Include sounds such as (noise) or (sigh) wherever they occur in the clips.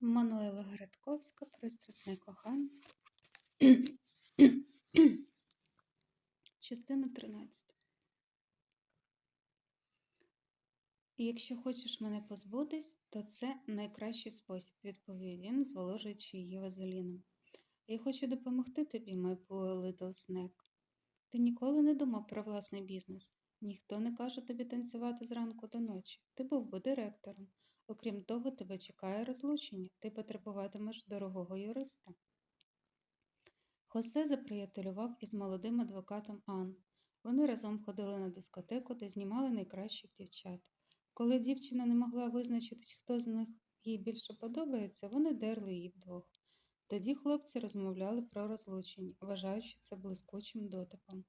Мануела Градковська, пристрасний коханець. Частина 13. І якщо хочеш мене позбутись, то це найкращий спосіб, відповів він, зволожуючи її вазеліном. Я хочу допомогти тобі, poor little snack. Ти ніколи не думав про власний бізнес. Ніхто не каже тобі танцювати зранку до ночі. Ти був би директором. Окрім того, тебе чекає розлучення, ти потребуватимеш дорогого юриста. Хосе заприятелював із молодим адвокатом Ан. Вони разом ходили на дискотеку та знімали найкращих дівчат. Коли дівчина не могла визначитись, хто з них їй більше подобається, вони дерли її вдвох. Тоді хлопці розмовляли про розлучення, вважаючи це блискучим дотипом.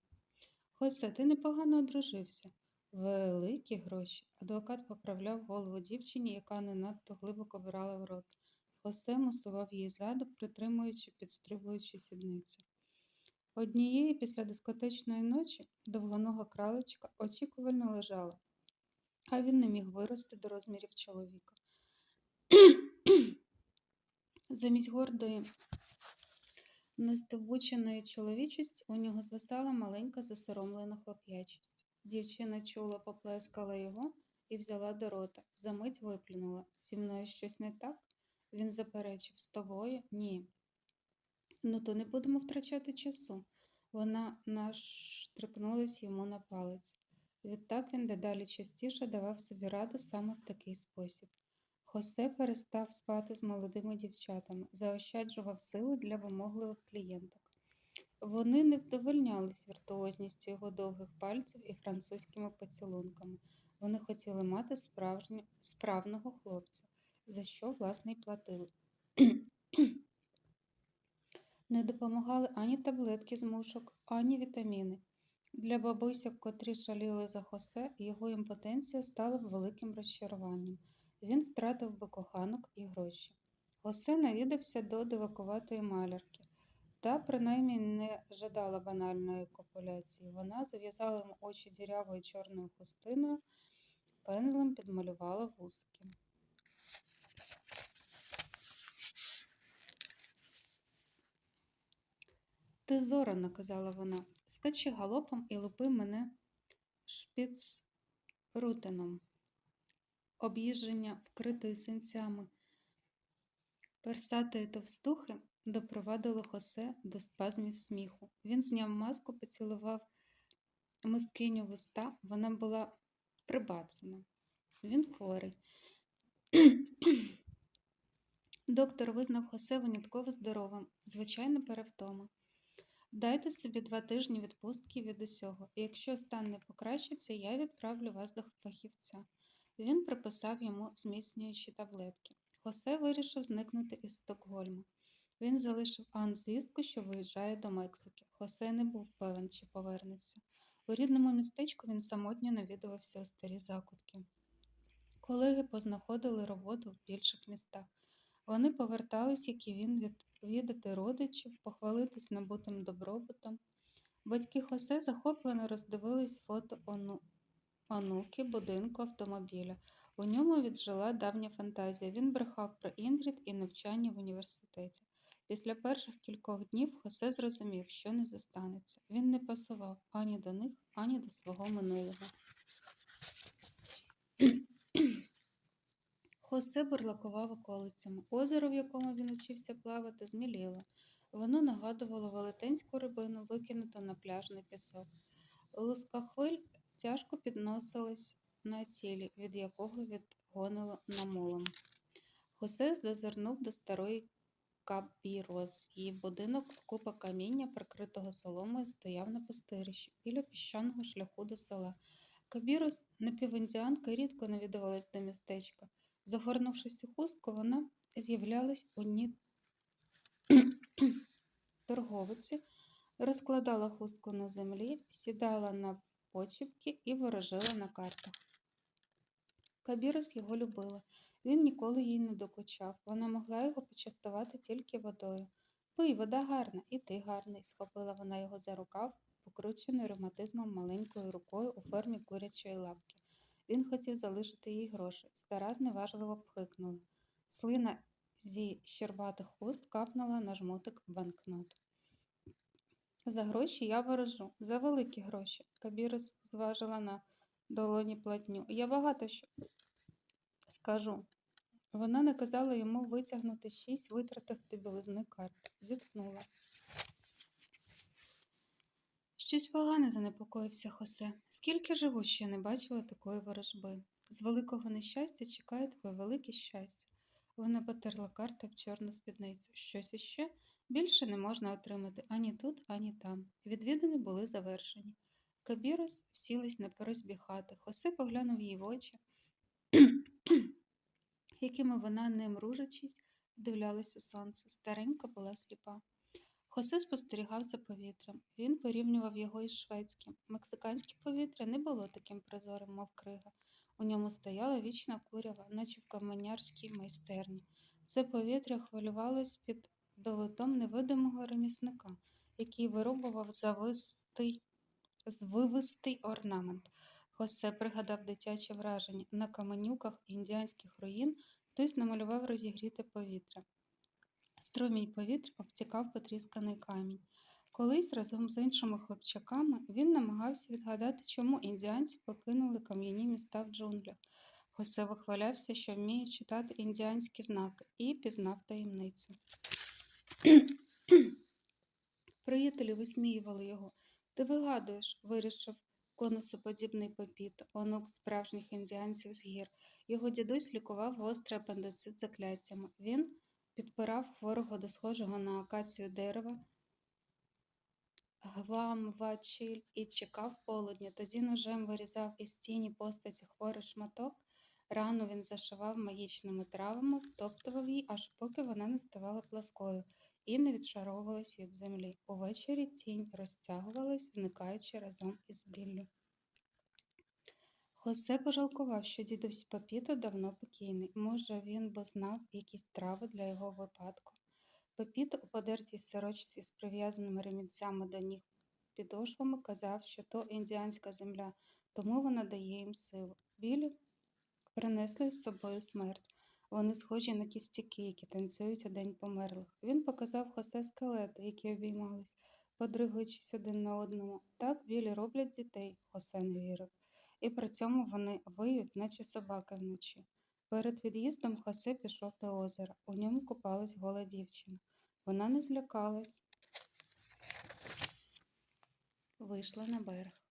Хосе, ти непогано одружився. Великі гроші. Адвокат поправляв голову дівчині, яка не надто глибоко брала в рот. Хосе мусував її ззаду, притримуючи, підстрибуючи сідниці. Однієї після дискотечної ночі довгонога кралечка очікувально лежала, а він не міг вирости до розмірів чоловіка. (clears throat) Замість гордої, нестобученої чоловічості у нього звисала маленька засоромлена хлоп'ячість. Дівчина чула, поплескала його і взяла до рота. Замить виплюнула. Зі мною щось не так? Він заперечив з тобою? Ні. Ну, то не будемо втрачати часу. Вона наштрикнулась йому на палець. Відтак він дедалі частіше давав собі раду саме в такий спосіб. Хосе перестав спати з молодими дівчатами, заощаджував сили для вимогливих клієнток. Вони не вдовольнялись віртуозністю його довгих пальців і французькими поцілунками. Вони хотіли мати справжнє, справного хлопця, за що, власне, й платили. (clears throat) Не допомагали ані таблетки з мушок, ані вітаміни. Для бабусяк, котрі шаліли за хосе, його імпотенція стала б великим розчаруванням. Він втратив би коханок і гроші. Хосе навідався до дивакуватої малярки. Та принаймні не жадала банальної копуляції. Вона зав'язала йому очі дірявою чорною хустиною, пензлем підмалювала вусики. Ти зора, наказала вона, скачи галопом і лупи мене шпіцрутеном. Об'їждження, вкритої синцями персатої товстухи, допровадило Хосе до спазмів сміху. Він зняв маску, поцілував мискиню в уста, вона була прибацана. Він хворий. Доктор визнав Хосе винятково здоровим, звичайно, перевтома. Дайте собі два тижні відпустки від усього, і якщо стан не покращиться, я відправлю вас до фахівця. Він приписав йому зміцнюючі таблетки. Хосе вирішив зникнути із Стокгольму. Він залишив Ан звістку, що виїжджає до Мексики. Хосе не був певен, чи повернеться. У рідному містечку він самотньо навідувався у старі закутки. Колеги познаходили роботу в більших містах. Вони повертались, як і він, відвідати родичів, похвалитись набутим добробутом. Батьки Хосе захоплено роздивились фото ону... онуки, будинку, автомобіля. У ньому віджила давня фантазія. Він брехав про Інгрід і навчання в університеті. Після перших кількох днів Хосе зрозумів, що не зостанеться. Він не пасував ані до них, ані до свого минулого. Хосе бурлакував околицями. Озеро, в якому він учився плавати, зміліло. Воно нагадувало велетенську рибину, викинуту на пляжний пісок. Луска хвиль тяжко підносилась на цілі, від якого відгонило намолом. Хосе зазирнув до старої кабірос. Її будинок, купа каміння, прикритого соломою, стояв на пустирищі біля піщаного шляху до села. Кабірос, напівіндіанка, рідко навідувалась до містечка. Загорнувшись у хустку, вона з'являлась у дні торговиці, розкладала хустку на землі, сідала на почіпки і ворожила на картах. Кабірос його любила. Він ніколи їй не докучав. Вона могла його почастувати тільки водою. Пий, вода гарна, і ти гарний, схопила вона його за рукав, покручений ревматизмом маленькою рукою у формі курячої лапки. Він хотів залишити їй гроші. Стара зневажливо пхикнула. Слина зі щербатих уст капнула на жмотик банкнот. За гроші я ворожу, за великі гроші. Кабірус зважила на долоні платню. Я багато що скажу. Вона наказала йому витягнути шість витратих до білизни карт. Зітхнула. Щось погане занепокоївся Хосе. Скільки живу, ще не бачила такої ворожби. З великого нещастя чекає тебе велике щастя. Вона потерла карти в чорну спідницю. Щось іще більше не можна отримати ані тут, ані там. Відвідини були завершені. Кабірос всілись на порозбі хати. Хосе поглянув їй в очі, (clears throat) якими вона, не мружачись, вдивлялась у сонце. Старенька була сліпа. Хосе спостерігав за повітрям. Він порівнював його із шведським. Мексиканське повітря не було таким прозорим, мов крига. У ньому стояла вічна курява, наче в каменярській майстерні. Це повітря хвилювалось під долотом невидимого ремісника, який вирубував завистий, звивистий орнамент. Хосе пригадав дитяче враження. На каменюках індіанських руїн хтось намалював розігріте повітря. Струмінь повітря обтікав потрісканий камінь. Колись разом з іншими хлопчаками він намагався відгадати, чому індіанці покинули кам'яні міста в джунглях. Хосе вихвалявся, що вміє читати індіанські знаки, і пізнав таємницю. Приятелі висміювали його. Ти вигадуєш, вирішив конусоподібний попіт, онук справжніх індіанців з гір. Його дідусь лікував гострий апендицит закляттями. Він підпирав хворого до схожого на акацію дерева, гвамвачиль і чекав полудня. Тоді ножем вирізав із тіні постаті хворий шматок. Рану він зашивав магічними травами, втоптував її, аж поки вона не ставала пласкою і не відшаровувалась від землі. Увечері тінь розтягувалась, зникаючи разом із біллю. Хосе пожалкував, що дідусь Папіто давно покійний. Може, він би знав якісь трави для його випадку. Папіто у подертій сорочці з прив'язаними ремінцями до ніг підошвами казав, що то індіанська земля, тому вона дає їм силу. Білі принесли з собою смерть. Вони схожі на кістяки, які танцюють у день померлих. Він показав Хосе скелети, які обіймались, подригуючись один на одному. Так білі роблять дітей, Хосе не вірив. І при цьому вони виють, наче собаки вночі. Перед від'їздом Хосе пішов до озера. У ньому купалась гола дівчина. Вона не злякалась. Вийшла на берег.